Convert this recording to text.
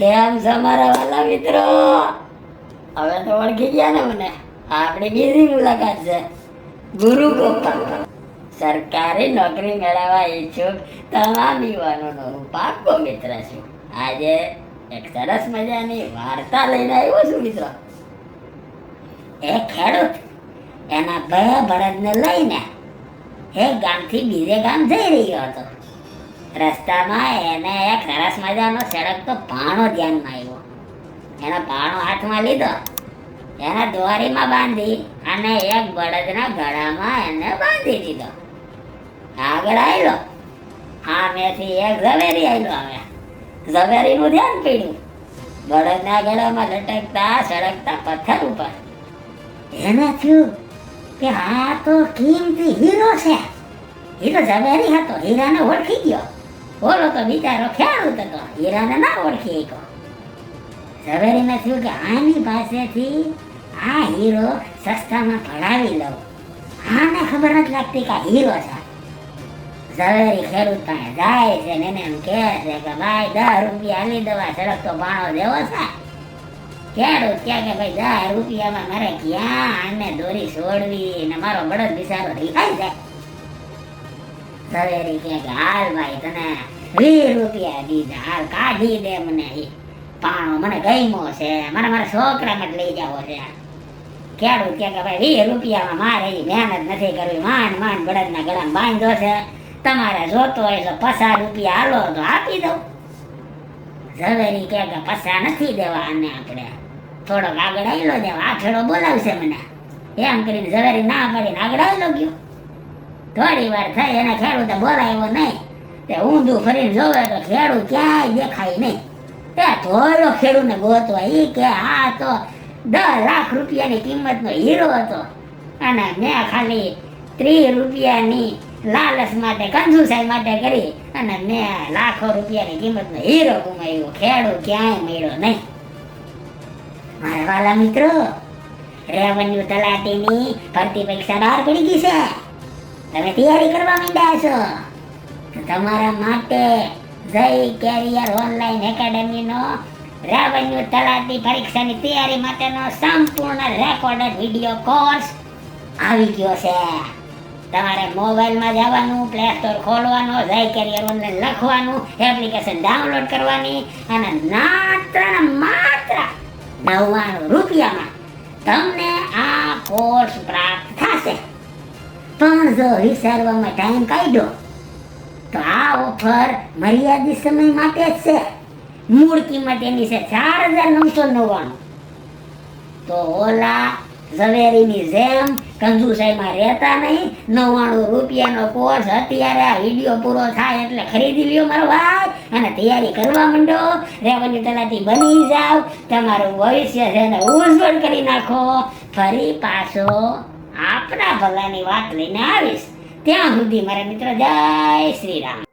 કેમ છે મારા વાલા મિત્રો? હવે તો ઓળખી ગયા ને મને. આપણી બીજી મુલાકાત છે. ગુરુ ગોપાલ. સરકારી નોકરી મેળવવા ઈચ્છુક તમામ યુવાનોનો હું પાકો મિત્ર છું. આજે એક સરસ મજાની વાર્તા લઈને આવ્યો છું મિત્રો. એ ખેડૂત એના બે બળદને લઈને એ ગામથી બીજે ગામ જઈ રહ્યો હતો. રસ્તામાં એને એક સરસ મજાનો સડકતો પાણો ધ્યાનમાં આવ્યો. એનો પાણો હાથમાં લીધો. એને દોરીમાં બાંધી અને એક બળદના ગળામાં એને બાંધી દીધો. આગળ આવેલો આમેથી એક ઝવેરી આવ્યો હવે ઝવેરીનું ધ્યાન પીડ્યું. બળદના ગળામાં લટકતા સળગતા પથ્થર ઉપર. એને થયું કે આ તો કિંમતી હીરો છે. હીરો ઝવેરી હતો. હીરાને ઓળખી ગયો. ઓલો તો બિચારો ખેડૂત ઉતરતો હીરાને ના ઓળખી એક ઝવેરીને થયું કે આની પાસેથી આ હીરો સસ્તામાં ભણાવી લઉં. આને ખબર નથી લાગતી કે હીરો છે. ઝવેરી ખેડૂત પાસે જાય છે ને એને એમ કહે છે કે ભાઈ દસ રૂપિયા આલી દવા સડકતો ભાણો દેવો છે. ખેડૂત ક્યાં કે ભાઈ દસ રૂપિયામાં મારે ક્યાં આને દોરી છોડવી ને મારો બળદ બિચારો રીખાઈ જાય ઝવેરી કહે કે, હાલ ભાઈ તને વીસ રૂપિયા દીધા. હાલ કાઢી દે મને પાણો મને ગમ્યો છે. મને મારા છોકરા જ લઈ જાવો છે. ખેડૂત કે કે ભાઈ, વીસ રૂપિયામાં મારે એ મહેનત નથી કરવી. માંડ માંડ બળદના ગળામાં બાંધ્યો છે. તમારે જોતો હોય તો પચાસ રૂપિયા હાલો તો આપી દઉં. ઝવેરી કે પસા નથી દેવા અને આપણે. થોડોક આગળ આવેલો દેવા આ ખેડો બોલાવશે મને. એમ કરીને ઝવેરી ના પાડીને આગળ આવેલો ગયો. થોડી વાર થઈ, એને ખેડૂતે બોલાવ્યો નહીં. તે ઊંધું ફરીને જોવે તો ખેડૂત ક્યાંય દેખાય નહીં. તે ધોળો ખેડૂતને ગોતવા એ કે આ તો દસ લાખ રૂપિયાની કિંમતનો હીરો હતો. અને મેં ખાલી ત્રીસ રૂપિયાની લાલચ માટે, કંજુસાઈ માટે કરી અને મેં લાખો રૂપિયાની કિંમતનો હીરો ગુમાવ્યો. ખેડૂ ક્યાંય મળ્યો નહીં. મારા વાલા મિત્રો, રેવન્યુ તલાટીની ભરતી પરીક્ષા બહાર પડી ગઈ છે. તમે તૈયારી કરવા માંડ્યા છો? તમારા માટે જય કેરિયર ઓનલાઈન એકેડેમીનો રેવન્યુ તલાટી પરીક્ષાની તૈયારી માટેનો સંપૂર્ણ રેકોર્ડેડ વીડિયો કોર્સ આવી ગયો છે. તમારે મોબાઈલમાં જવાનું પ્લે સ્ટોર ખોલવાનો, જય કેરિયર ઓનલાઈન લખવાનું એપ્લિકેશન ડાઉનલોડ કરવાની અને માત્ર માત્ર નવ્વાણું રૂપિયામાં તમને આ કોર્સ પ્રાપ્ત થશે. પણ જો વિચારવામાં ટાઈમ કાઢ્યો તો આ ઓફર મર્યાદિત સમય માટે જ છે. મૂળ કિંમત એની છે ચાર હજાર નવસો નવ્વાણું. તો ઓલા ઝવેરીની જેમ કંજુસાઈમાં રહેતા નહીં, નવ્વાણું રૂપિયાનો કોર્સ અત્યારે આ વીડિયો પૂરો થાય એટલે ખરીદી લ્યો મારો ભાઈ અને તૈયારી કરવા માંડો. રેવન્યુ તલાથી બની જાવ, તમારું ભવિષ્ય છે એને ઉજ્જવળ કરી નાખો. ફરી પાછો આપણા ભલાની વાત લઈને આવીશ. ત્યાં સુધી મારા મિત્રો જય શ્રી રામ.